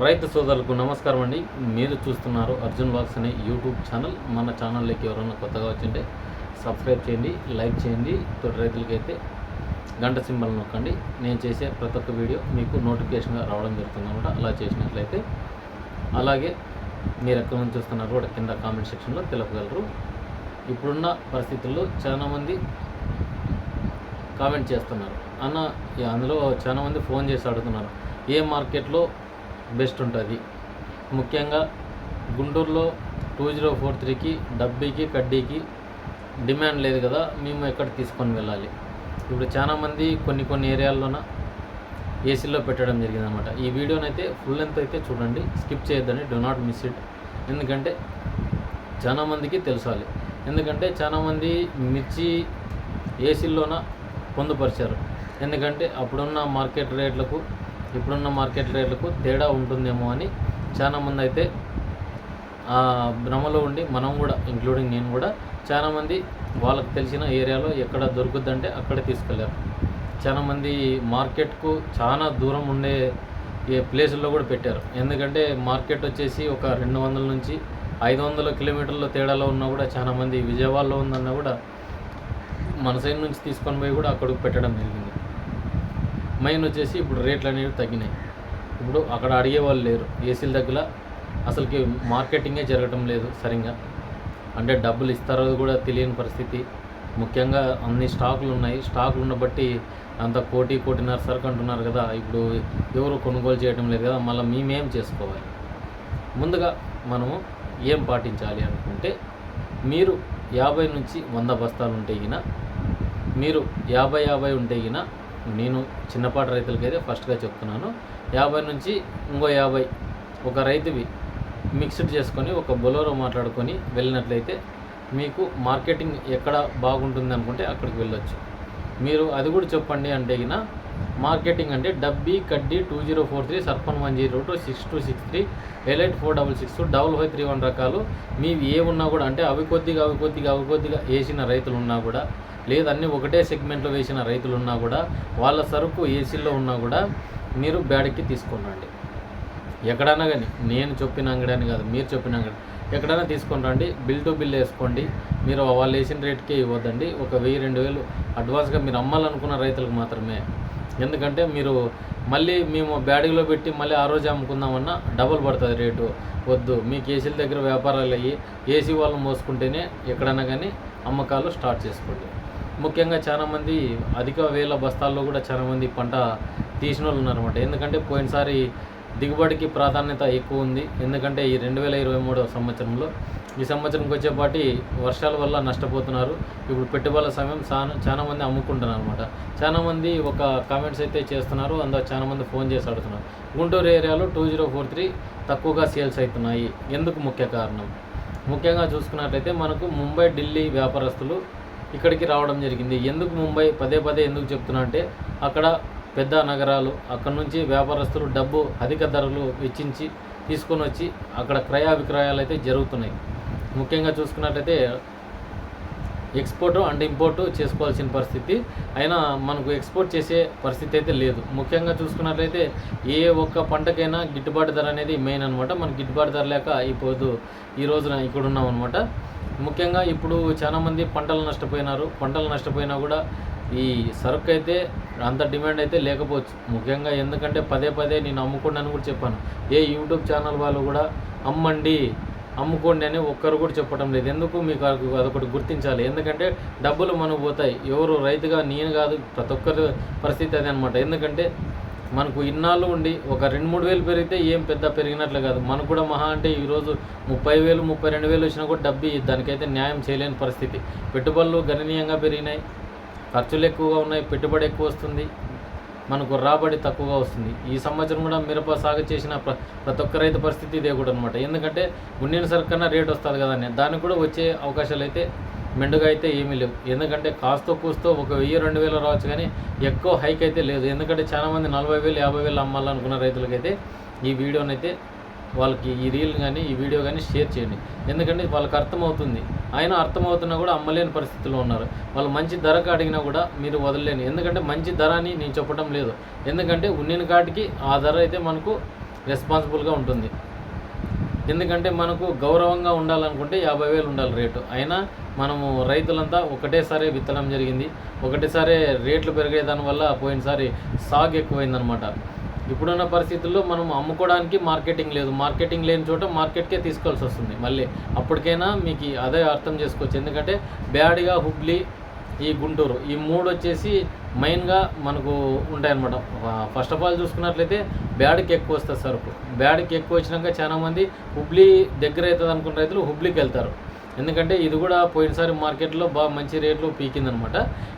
రైతు సోదరులకు నమస్కారం అండి. మీరు చూస్తున్నారు అర్జున్ బాక్స్ అనే యూట్యూబ్ ఛానల్. మన ఛానల్లోకి ఎవరైనా కొత్తగా వచ్చింటే సబ్స్క్రైబ్ చేయండి లైక్ చేయండి. తోటి రైతులకైతే గంట సింబల్ నొక్కండి. నేను చేసే ప్రతి ఒక్క వీడియో మీకు నోటిఫికేషన్గా రావడం జరుగుతుంది అనమాట. అలా చేసినట్లయితే అలాగే మీరు ఎక్కడి నుంచి చూస్తున్నారు కూడా కింద కామెంట్ సెక్షన్లో తెలపగలరు. ఇప్పుడున్న పరిస్థితుల్లో చాలామంది కామెంట్ చేస్తున్నారు. అన్న అందులో చాలామంది ఫోన్ చేసి అడుగుతున్నారు. ఏ మార్కెట్లో బెస్ట్ ఉంటుంది. ముఖ్యంగా గుంటూరులో టూ జీరో ఫోర్ త్రీకి డబ్బీకి కడ్డీకి డిమాండ్ లేదు కదా మేము ఎక్కడ తీసుకొని వెళ్ళాలి. ఇప్పుడు చాలామంది కొన్ని కొన్ని ఏరియాల్లోన ఏసీలో పెట్టడం జరిగిందనమాట. ఈ వీడియోనైతే ఫుల్ లెంత్ అయితే చూడండి స్కిప్ చేయొద్దని డో నాట్ మిస్ ఇట్ ఎందుకంటే చాలామందికి తెలుసాలి. ఎందుకంటే చాలామంది మిర్చి ఏసీల్లోన పొందుపరిచారు. ఎందుకంటే అప్పుడున్న మార్కెట్ రేట్లకు ఇప్పుడున్న మార్కెట్ రేట్లకు తేడా ఉంటుందేమో అని చాలామంది అయితే ఆ భ్రమలో ఉండి మనం కూడా ఇంక్లూడింగ్ నేను కూడా చాలామంది వాళ్ళకి తెలిసిన ఏరియాలో ఎక్కడ దొరుకుద్దంటే అక్కడ తీసుకెళ్ళారు చాలామంది మార్కెట్కు చాలా దూరం ఉండే ఏ ప్లేసుల్లో కూడా పెట్టారు. ఎందుకంటే మార్కెట్ వచ్చేసి ఒక రెండు వందల నుంచి ఐదు వందల కిలోమీటర్ల తేడాలో ఉన్నా కూడా చాలామంది విజయవాడలో ఉందన్నా కూడా మన సైడ్ నుంచి తీసుకొని పోయి కూడా అక్కడికి పెట్టడం జరిగింది. మెయిన్ వచ్చేసి ఇప్పుడు రేట్లు అనేవి తగ్గినాయి. ఇప్పుడు అక్కడ అడిగే వాళ్ళు లేరు. ఏసీల దగ్గర అసలుకి మార్కెటింగే జరగటం లేదు సరిగ్గా. అంటే డబ్బులు ఇస్తారో కూడా తెలియని పరిస్థితి. ముఖ్యంగా అన్ని స్టాకులు ఉన్నాయి. స్టాకులు ఉన్న బట్టి అంత కోటి కోటిన్నర సరుకు అంటున్నారు కదా. ఇప్పుడు ఎవరు కొనుగోలు చేయడం లేదు కదా. మళ్ళీ మేమేం చేసుకోవాలి? ముందుగా మనము ఏం పాటించాలి అనుకుంటే మీరు యాభై నుంచి వంద బస్తాలు ఉంటే గిన మీరు యాభై యాభై ఉంటే గిన నేను చిన్నపాటి రైతులకైతే ఫస్ట్గా చెప్తున్నాను. యాభై నుంచి ఇంకో యాభై ఒక రైతువి మిక్స్డ్ చేసుకొని ఒక బొలోరో మాట్లాడుకొని వెళ్ళినట్లయితే మీకు మార్కెటింగ్ ఎక్కడ బాగుంటుంది అనుకుంటే అక్కడికి వెళ్ళొచ్చు. మీరు అది కూడా చెప్పండి అంటే మార్కెటింగ్ అంటే డబ్బీ కడ్డీ two zero four three సర్పన్ one zero two six two six three eight four double six double five three one రకాలు. మీవి ఏ ఉన్నా కూడా అంటే అవి కొద్దిగా అవి కొద్దిగా అవి కొద్దిగా వేసిన రైతులు ఉన్నా కూడా లేదన్నీ అన్నీ ఒకటే సెగ్మెంట్లో వేసిన రైతులు ఉన్నా కూడా వాళ్ళ సరుకు ఏసీల్లో ఉన్నా కూడా మీరు బ్యాడ్కి తీసుకురండి. ఎక్కడైనా కానీ నేను చెప్పిన అంగడి అని కాదు మీరు చెప్పిన అంగడి. ఎక్కడైనా తీసుకొని రండి. బిల్ టు బిల్ వేసుకోండి. మీరు వాళ్ళు వేసిన రేట్కే ఇవ్వద్దండి. ఒక వెయ్యి రెండు వేలు అడ్వాన్స్గా మీరు అమ్మాలనుకున్న రైతులకు మాత్రమే. ఎందుకంటే మీరు మళ్ళీ మేము బ్యాడీలో పెట్టి మళ్ళీ ఆ రోజు అమ్ముకుందామన్నా డబుల్ పడుతుంది రేటు. వద్దు. మీకు ఏసీల దగ్గర వ్యాపారాలు అయ్యి ఏసీ వాళ్ళు మోసుకుంటేనే ఎక్కడైనా కానీ అమ్మకాలు స్టార్ట్ చేసుకోండి. ముఖ్యంగా చాలామంది అధిక వేల బస్తాల్లో కూడా చాలామంది పంట తీసిన వాళ్ళు ఉన్నారన్నమాట. ఎందుకంటే పోయినసారి దిగుబడికి ప్రాధాన్యత ఎక్కువ ఉంది. ఎందుకంటే ఈ రెండు వేల ఇరవై మూడవ సంవత్సరంలో ఈ సంవత్సరంకి వచ్చేపాటి వర్షాల వల్ల నష్టపోతున్నారు. ఇప్పుడు పెట్టుబడుల సమయం చాలా చాలామంది అమ్ముకుంటున్నారు అనమాట చాలామంది ఒక కామెంట్స్ అయితే చేస్తున్నారు. అందులో చాలా మంది ఫోన్ చేసి అడుగుతున్నారు. గుంటూరు ఏరియాలో టూ జీరో ఫోర్ త్రీ తక్కువగా సేల్స్ అవుతున్నాయి. ఎందుకు ముఖ్య కారణం? ముఖ్యంగా చూసుకున్నట్లయితే మనకు ముంబై ఢిల్లీ వ్యాపారస్తులు ఇక్కడికి రావడం జరిగింది. ఎందుకు ముంబై? పదే పదే ఎందుకు చెప్తున్నా అంటే అక్కడ పెద్ద నగరాలు అక్కడ నుంచి వ్యాపారస్తులు డబ్బు అధిక ధరలు వెచ్చించి తీసుకొని వచ్చి అక్కడ క్రయాభిక్రయాలు అయితే జరుగుతున్నాయి. ముఖ్యంగా చూసుకున్నట్లయితే ఎక్స్పోర్ట్ అండ్ ఇంపోర్ట్ చేసుకోవాల్సిన పరిస్థితి. అయినా మనకు ఎక్స్పోర్ట్ చేసే పరిస్థితి అయితే లేదు. ముఖ్యంగా చూసుకున్నట్లయితే ఏ ఒక్క పంటకైనా గిట్టుబాటు ధర అనేది మెయిన్ అనమాట మనకు గిట్టుబాటు ధర లేక ఇప్పుడు ఈ రోజున ఇక్కడ ఉన్నాం అనమాట ముఖ్యంగా ఇప్పుడు చాలామంది పంటలు నష్టపోయినారు. పంటలు నష్టపోయినా కూడా ఈ సరుకు అయితే అంత డిమాండ్ అయితే లేకపోవచ్చు. ముఖ్యంగా ఎందుకంటే పదే పదే నేను అమ్ముకోండి కూడా చెప్పాను. ఏ యూట్యూబ్ ఛానల్ వాళ్ళు కూడా అమ్మండి అమ్ముకోండి అని ఒక్కరు కూడా చెప్పడం లేదు. ఎందుకు మీకు అది- అదొకటి గుర్తించాలి? ఎందుకంటే డబ్బులు మనకు పోతాయి. ఎవరు రైతుగా నేను కాదు ప్రతి ఒక్కరి పరిస్థితి అదే అనమాట ఎందుకంటే మనకు ఇన్నాళ్ళు ఉండి ఒక రెండు మూడు వేలు పెరిగితే ఏం పెద్ద పెరిగినట్లు కాదు. మనకు కూడా మహా అంటే ఈరోజు ముప్పై వేలు ముప్పై రెండు వేలు వచ్చినా కూడా డబ్బు దానికైతే న్యాయం చేయలేని పరిస్థితి. పెట్టుబడులు గణనీయంగా పెరిగినాయి. ఖర్చులు ఎక్కువగా ఉన్నాయి పెట్టుబడి ఎక్కువ వస్తుంది మనకు రాబడి తక్కువగా వస్తుంది. ఈ సంవత్సరం కూడా మిరప సాగు చేసిన ప్ర ప్రతి ఒక్క రైతు పరిస్థితి ఇదే కూడా అనమాట ఎందుకంటే గుండెని సరికన్నా రేట్ వస్తుంది కదా అని దానికి కూడా వచ్చే అవకాశాలు అయితే మెండుగా అయితే ఏమీ లేవు. ఎందుకంటే కాస్తో కూస్తో ఒక వెయ్యి రెండు వేలు రావచ్చు కానీ ఎక్కువ హైక్ అయితే లేదు. ఎందుకంటే చాలామంది నలభై వేలు యాభై వేలు అమ్మాలనుకున్న రైతులకైతే ఈ వీడియోనైతే వాళ్ళకి ఈ రీల్ కానీ ఈ వీడియో కానీ షేర్ చేయండి. ఎందుకంటే వాళ్ళకి అర్థమవుతుంది. అయినా అర్థమవుతున్నా కూడా అమ్మలేని పరిస్థితిలో ఉన్నారు. వాళ్ళు మంచి ధరకు అడిగినా కూడా మీరు వదలలేని. ఎందుకంటే మంచి ధర అని నేను చెప్పడం లేదు. ఎందుకంటే ఉన్నిన కాటికి ఆ ధర అయితే మనకు రెస్పాన్సిబుల్గా ఉంటుంది. ఎందుకంటే మనకు గౌరవంగా ఉండాలనుకుంటే యాభై వేలు ఉండాలి రేటు. అయినా మనము రైతులంతా ఒకటేసారి విత్తనం జరిగింది. ఒకటేసారి రేట్లు పెరిగే దానివల్ల పోయినసారి సాగు ఎక్కువైందనమాట. ఇప్పుడున్న పరిస్థితుల్లో మనం అమ్ముకోవడానికి మార్కెటింగ్ లేదు. మార్కెటింగ్ లేని చోట మార్కెట్కే తీసుకోవాల్సి వస్తుంది. మళ్ళీ అప్పటికైనా మీకు అదే అర్థం చేసుకోవచ్చు. ఎందుకంటే బ్యాడ్గా హుబ్లీ ఈ గుంటూరు ఈ మూడు వచ్చేసి మెయిన్గా మనకు ఉంటాయన్నమాట. ఫస్ట్ ఆఫ్ ఆల్ చూసుకున్నట్లయితే బ్యాడ్కి ఎక్కువ వస్తుంది సరుకు. బ్యాడ్కి ఎక్కువ వచ్చినాక చాలామంది హుబ్లీ దగ్గర అవుతుంది అనుకున్న రైతులు హుబ్లీకి వెళ్తారు. ఎందుకంటే ఇది కూడా పోయినసారి మార్కెట్లో బాగా మంచి రేట్లు పీకిందనమాట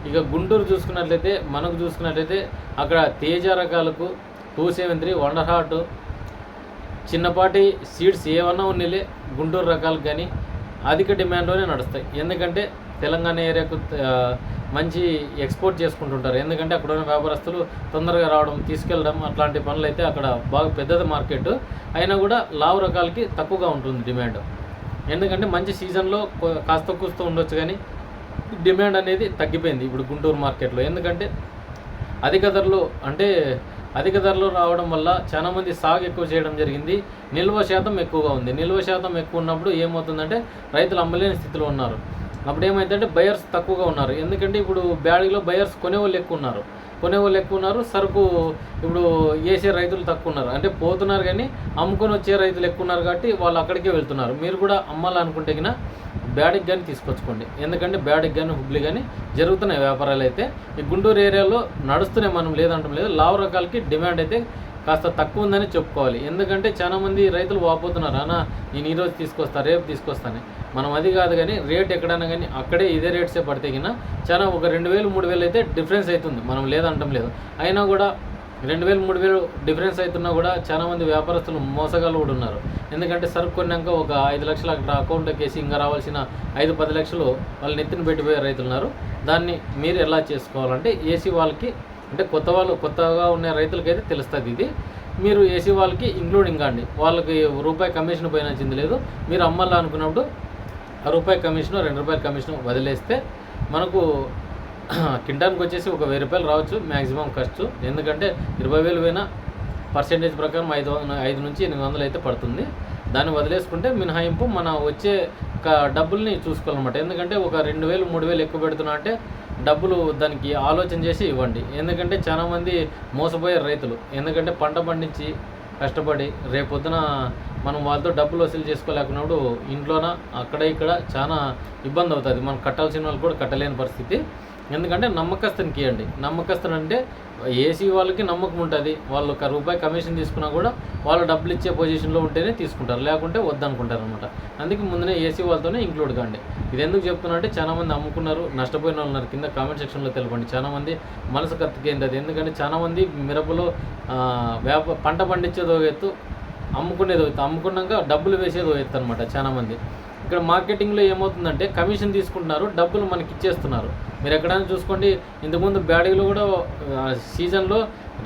ఇక గుంటూరు చూసుకున్నట్లయితే మనకు చూసుకున్నట్లయితే అక్కడ తేజ రకాలకు two seven three wonder hot చిన్నపాటి సీడ్స్ ఏమన్నా ఉన్నీలే గుంటూరు రకాలు కానీ అధిక డిమాండ్లోనే నడుస్తాయి. ఎందుకంటే తెలంగాణ ఏరియాకు మంచి ఎక్స్పోర్ట్ చేసుకుంటుంటారు. ఎందుకంటే అక్కడ ఉన్న వ్యాపారస్తులు తొందరగా రావడం తీసుకెళ్ళడం అట్లాంటి పనులు అయితే అక్కడ బాగా పెద్దది మార్కెట్. అయినా కూడా లావు రకాలకి తక్కువగా ఉంటుంది డిమాండ్. ఎందుకంటే మంచి సీజన్లో కాస్త కూస్తూ ఉండొచ్చు కానీ డిమాండ్ అనేది తగ్గిపోయింది ఇప్పుడు గుంటూరు మార్కెట్లో. ఎందుకంటే అధిక ధరలు అంటే అధిక ధరలు రావడం వల్ల చాలామంది సాగు ఎక్కువ చేయడం జరిగింది. నిల్వ శాతం ఎక్కువగా ఉంది. నిల్వ శాతం ఎక్కువ ఉన్నప్పుడు ఏమవుతుందంటే రైతులు అమ్మలేని స్థితిలో ఉన్నారు. అప్పుడు ఏమైందంటే బయర్స్ తక్కువగా ఉన్నారు. ఎందుకంటే ఇప్పుడు బ్యాడీలో బయర్స్ కొనేవాళ్ళు ఎక్కువ ఉన్నారు. కొనేవాళ్ళు ఎక్కువ ఉన్నారు. సరుకు ఇప్పుడు వేసే రైతులు తక్కువ ఉన్నారు. అంటే పోతున్నారు కానీ అమ్ముకొని వచ్చే రైతులు ఎక్కువ ఉన్నారు కాబట్టి వాళ్ళు అక్కడికే వెళ్తున్నారు. మీరు కూడా అమ్మాలనుకుంటే కన్నా బ్యాడికి కానీ తీసుకొచ్చుకోండి. ఎందుకంటే బ్యాడికి కానీ హుబ్లీ కానీ జరుగుతున్నాయి వ్యాపారాలు అయితే ఈ గుంటూరు ఏరియాలో నడుస్తున్నాయి మనం లేదంటాం లేదు. లావు రకాలకి డిమాండ్ అయితే కాస్త తక్కువ ఉందని చెప్పుకోవాలి. ఎందుకంటే చాలామంది రైతులు వాపోతున్నారు. అన్న నేను ఈరోజు తీసుకొస్తా రేపు తీసుకొస్తాను. మనం అది కాదు కానీ రేట్ ఎక్కడైనా కానీ అక్కడే ఇదే రేట్సే పడితే కింద చాలా ఒక రెండు వేలు మూడు వేలు అయితే డిఫరెన్స్ అవుతుంది. మనం లేదంటాం లేదు. అయినా కూడా రెండు వేలు మూడు వేలు డిఫరెన్స్ అవుతున్నా కూడా చాలా మంది వ్యాపారస్తులు మోసగాళ్ళు కూడా ఉన్నారు. ఎందుకంటే సరుకు కొన్నాక ఒక ఐదు లక్షలు అక్కడ అకౌంట్లోకి వేసి ఇంకా రావాల్సిన ఐదు పది లక్షలు వాళ్ళు నెత్తిన పెట్టిపోయే రైతులు ఉన్నారు. దాన్ని మీరు ఎలా చేసుకోవాలంటే ఏసీ వాళ్ళకి అంటే కొత్త వాళ్ళు కొత్తగా ఉన్న రైతులకైతే తెలుస్తుంది ఇది. మీరు ఏసీ వాళ్ళకి ఇంక్లూడింగ్ కాండి. వాళ్ళకి రూపాయి కమిషన్ పోయినా చింది లేదు. మీరు అమ్మాలా అనుకున్నప్పుడు ఆ రూపాయి కమిషన్ రెండు రూపాయల కమిషన్ వదిలేస్తే మనకు కింటానికి వచ్చేసి ఒక వెయ్యి రూపాయలు రావచ్చు మ్యాక్సిమం ఖర్చు. ఎందుకంటే ఇరవై వేలు పోయినా పర్సెంటేజ్ ప్రకారం ఐదు వంద- ఐదు నుంచి ఎనిమిది వందలు అయితే పడుతుంది. దాన్ని వదిలేసుకుంటే మినహాయింపు మన వచ్చే క- డబ్బుల్ని చూసుకోవాలన్నమాట. ఎందుకంటే ఒక రెండు వేలు మూడు వేలు ఎక్కువ పెడుతున్నా అంటే డబ్బులు దానికి ఆలోచన చేసి ఇవ్వండి. ఎందుకంటే చాలామంది మోసపోయే రైతులు. ఎందుకంటే పంట పండించి కష్టపడి రేపొద్దున మనం వాళ్ళతో డబ్బులు వసూలు చేసుకోలేకున్నప్పుడు ఇంట్లోన అక్కడ ఇక్కడ చాలా ఇబ్బంది అవుతుంది. మనం కట్టాల్సిన వాళ్ళు కూడా కట్టలేని పరిస్థితి. ఎందుకంటే నమ్మకస్తునికి ఇవ్వండి నమ్మకస్తుని అంటే ఏసీ వాళ్ళకి నమ్మకం ఉంటుంది. వాళ్ళు ఒక రూపాయి కమిషన్ తీసుకున్నా కూడా వాళ్ళు డబ్బులు ఇచ్చే పొజిషన్లో ఉంటేనే తీసుకుంటారు. లేకుంటే వద్దనుకుంటారు అనమాట అందుకే ముందునే ఏసీ వాళ్ళతోనే ఇంక్లూడ్ కాండి. ఇది ఎందుకు చెప్తున్నా అంటే చాలామంది అమ్ముకున్నారు నష్టపోయిన వాళ్ళు ఉన్నారు. కింద కామెంట్ సెక్షన్లో తెలపండి. చాలా మంది మనసు కత్తికేంది అది. ఎందుకంటే చాలామంది మిరపలో వేప వ్యాప పంట పండించేదో ఎత్తు అమ్ముకునేది ఎత్తు. అమ్ముకున్నాక డబ్బులు వేసేది ఎత్తు అనమాట చాలా మంది. ఇక్కడ మార్కెటింగ్లో ఏమవుతుందంటే కమిషన్ తీసుకుంటున్నారు డబ్బులు మనకి ఇచ్చేస్తున్నారు మీరు ఎక్కడైనా చూసుకోండి ఇంతకుముందు బ్యాడీలో కూడా సీజన్లో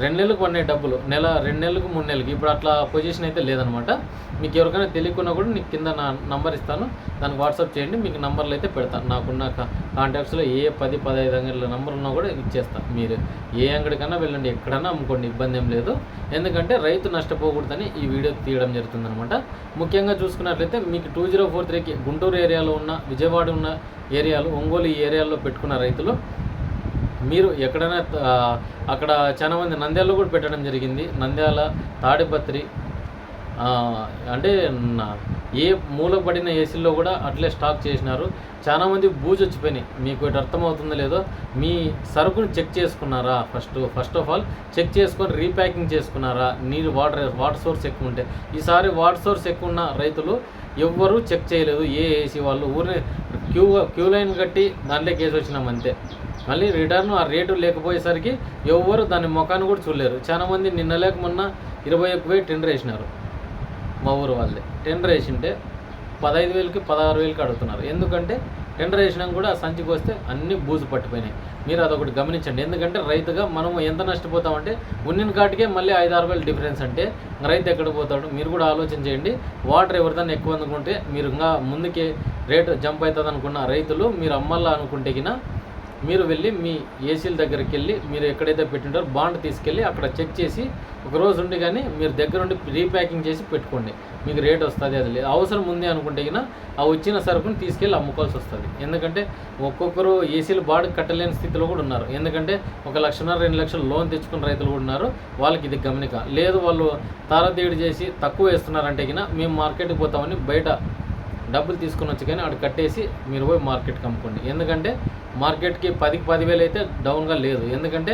రెండు నెలలకు పడినాయి డబ్బులు. నెల రెండు నెలలకు మూడు నెలలకు. ఇప్పుడు అట్లా పొజిషన్ అయితే లేదనమాట. మీకు ఎవరికైనా తెలియకున్నా కూడా నీకు కింద నా నంబర్ ఇస్తాను. దానికి వాట్సాప్ చేయండి. మీకు నంబర్లు అయితే పెడతాను. నాకున్న కాంటాక్ట్స్లో ఏ పది పదహైదు అంగడిల నంబర్ ఉన్నా కూడా ఇచ్చేస్తాను మీరు ఏ అంగడికన్నా వెళ్ళండి. ఎక్కడన్నా అమ్ముకోండి. ఇబ్బంది ఏం లేదు. ఎందుకంటే రైతు నష్టపోకూడదని ఈ వీడియో తీయడం జరుగుతుందనమాట. ముఖ్యంగా చూసుకున్నట్లయితే మీకు టూ జీరో ఫోర్ త్రీకి గుంటూరు ఏరియాలో ఉన్న విజయవాడ ఉన్న ఏరియాలు ఒంగోలు ఈ ఏరియాలో పెట్టుకున్న రైతులు మీరు ఎక్కడైనా అక్కడ చాలా మంది నంద్యాలలో కూడా పెట్టడం జరిగింది. నంద్యాల తాడిపత్రి అంటే ఏ మూల పడిన ఏసీల్లో కూడా అట్లే స్టాక్ చేసినారు. చాలా మంది బూజు వచ్చిపోయినాయి. మీకు ఇటు అర్థమవుతుందో లేదో మీ సరుకుని చెక్ చేసుకున్నారా first? First of all check చేసుకొని రీప్యాకింగ్ చేసుకున్నారా? నీరు వాటర్ వాటర్ సోర్స్ ఎక్కువ ఉంటే. ఈసారి వాటర్ సోర్స్ ఎక్కువ ఉన్న రైతులు ఎవ్వరూ చెక్ చేయలేదు. ఏ ఏసీ వాళ్ళు ఊరిని క్యూ క్యూ లైన్ కట్టి దాంట్లో కేసు వచ్చినాం అంతే. మళ్ళీ రిటర్న్ ఆ రేటు లేకపోయేసరికి ఎవ్వరు దాని ముఖాన్ని కూడా చూడలేరు. చాలా మంది నిన్న లేక మొన్న ఇరవై ఒక్క వేలు టెండర్ వేసినారు మా ఊరు వాళ్ళే. టెండర్ వేసింటే పదహైదు వేలకి పదహారు వేలకి అడుగుతున్నారు. ఎందుకంటే టెండర్ వేసినాక కూడా ఆ సంచికి వస్తే అన్ని బూజు పట్టిపోయినాయి. మీరు అదొకటి గమనించండి. ఎందుకంటే రైతుగా మనం ఎంత నష్టపోతామంటే ఉన్నిన కాటికే మళ్ళీ ఐదు ఆరు వేలు డిఫరెన్స్ అంటే రైతు ఎక్కడ పోతాడు? మీరు కూడా ఆలోచన చేయండి. వాటర్ ఎవరిదైనా ఎక్కువ అనుకుంటే మీరు ఇంకా ముందుకే రేటు జంప్ అవుతుంది అనుకున్న రైతులు మీరు అమ్మల్లా అనుకుంటే కినా మీరు వెళ్ళి మీ ఏసీల దగ్గరికి వెళ్ళి మీరు ఎక్కడైతే పెట్టింటారో బాండ్ తీసుకెళ్ళి అక్కడ చెక్ చేసి ఒక రోజు ఉండి కానీ మీరు దగ్గర ఉండి రీప్యాకింగ్ చేసి పెట్టుకోండి. మీకు రేట్ వస్తుంది అది లేదు. అవసరం ఉంది అనుకుంటే కన్నా ఆ వచ్చిన సరుకుని తీసుకెళ్ళి అమ్ముకోవాల్సి వస్తుంది. ఎందుకంటే ఒక్కొక్కరు ఏసీలు బాడు కట్టలేని స్థితిలో కూడా ఉన్నారు. ఎందుకంటే ఒక లక్షన్నర రెండు లక్షలు లోన్ తెచ్చుకున్న రైతులు కూడా ఉన్నారు. వాళ్ళకి ఇది గమనిక. లేదు వాళ్ళు తారతీయుడు చేసి తక్కువ వేస్తున్నారంటే కన్నా మేము మార్కెట్కి పోతామని బయట డబ్బులు తీసుకొని వచ్చి కానీ అక్కడ కట్టేసి మీరు పోయి మార్కెట్కి అమ్ముకోండి. ఎందుకంటే మార్కెట్కి పదికి పదివేలు అయితే డౌన్గా లేదు. ఎందుకంటే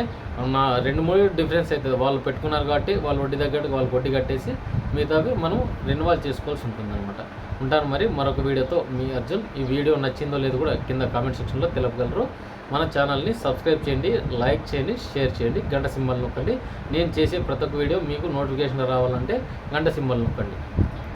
నా రెండు మూడు డిఫరెన్స్ అవుతుంది. వాళ్ళు పెట్టుకున్నారు కాబట్టి వాళ్ళు వడ్డీ తగ్గట్టు వాళ్ళు వడ్డీ కట్టేసి మిగతావి మనం రెన్యువల్ చేసుకోవాల్సి ఉంటుందన్నమాట. ఉంటాను మరి మరొక వీడియోతో మీ అర్జున్. ఈ వీడియో నచ్చిందో లేదో కూడా కింద కామెంట్ సెక్షన్లో తెలపగలరు. మన ఛానల్ని సబ్స్క్రైబ్ చేయండి లైక్ చేయండి షేర్ చేయండి గంట సింబల్ నొక్కండి. నేను చేసే ప్రతి ఒక్క వీడియో మీకు నోటిఫికేషన్ రావాలంటే గంట సింబల్ నొక్కండి.